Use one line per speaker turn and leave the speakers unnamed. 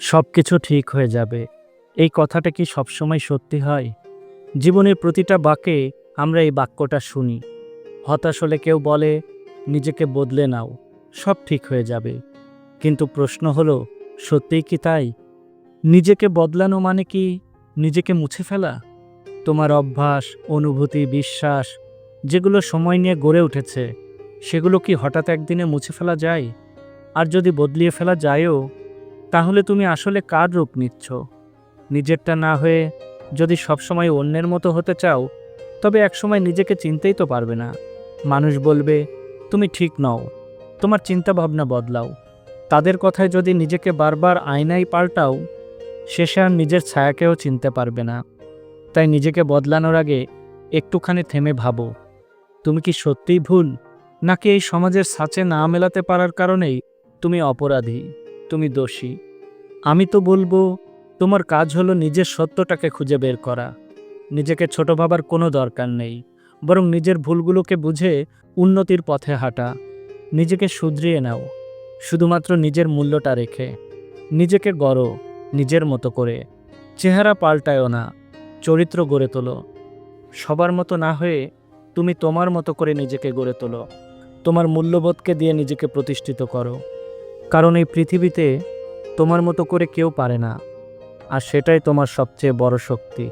সব কিছু ঠিক হয়ে যাবে। এই কথাটা কি সবসময় সত্যি হয়? জীবনের প্রতিটা বাঁকে আমরা এই বাক্যটা শুনি। হতাশ হলে কেউ বলে, নিজেকে বদলে নাও, সব ঠিক হয়ে যাবে। কিন্তু প্রশ্ন হলো, সত্যিই কি তাই? নিজেকে বদলানো মানে কি নিজেকে মুছে ফেলা? তোমার অভ্যাস, অনুভূতি, বিশ্বাস, যেগুলো সময় নিয়ে গড়ে উঠেছে, সেগুলো কি হঠাৎ একদিনে মুছে ফেলা যায়? আর যদি বদলিয়ে ফেলা যায়ও তাহলে তুমি আসলে কার রূপ নিচ্ছ? নিজেরটা না হয়ে যদি সবসময় অন্যের মতো হতে চাও, তবে একসময় নিজেকে চিনতেই তো পারবে না। মানুষ বলবে, তুমি ঠিক নও। তোমার চিন্তাভাবনা বদলাও। তাদের কথায় যদি নিজেকে বারবার আয়নায় পাল্টাও, শেষে আর নিজের ছায়াকেও চিনতে পারবে না। তাই নিজেকে বদলানোর আগে একটুখানি থেমে ভাবো। তুমি কি সত্যিই ভুল? নাকি এই সমাজের সাচে না মেলাতে পারার কারণেই তুমি অপরাধী? তুমি দোষী। আমি তো বলব, তোমার কাজ হলো নিজের সত্যটাকে খুঁজে বের করা। নিজেকে ছোট ভাবার কোনো দরকার নেই। বরং নিজের ভুলগুলোকে বুঝে উন্নতির পথে হাঁটা। নিজেকে শুধরিয়ে নাও। শুধুমাত্র নিজের মূল্যটা রেখে। নিজেকে গড়ো, নিজের মতো করে। চেহারা পাল্টায়ও না। চরিত্র গড়ে তোলো। সবার মতো না হয়ে তুমি তোমার মতো করে নিজেকে গড়ে তোলো। তোমার মূল্যবোধকে দিয়ে নিজেকে প্রতিষ্ঠিত করো। কারণ এই পৃথিবীতে তোমার মতো করে কেউ পারে না, আর সেটাই তোমার সবচেয়ে বড় শক্তি।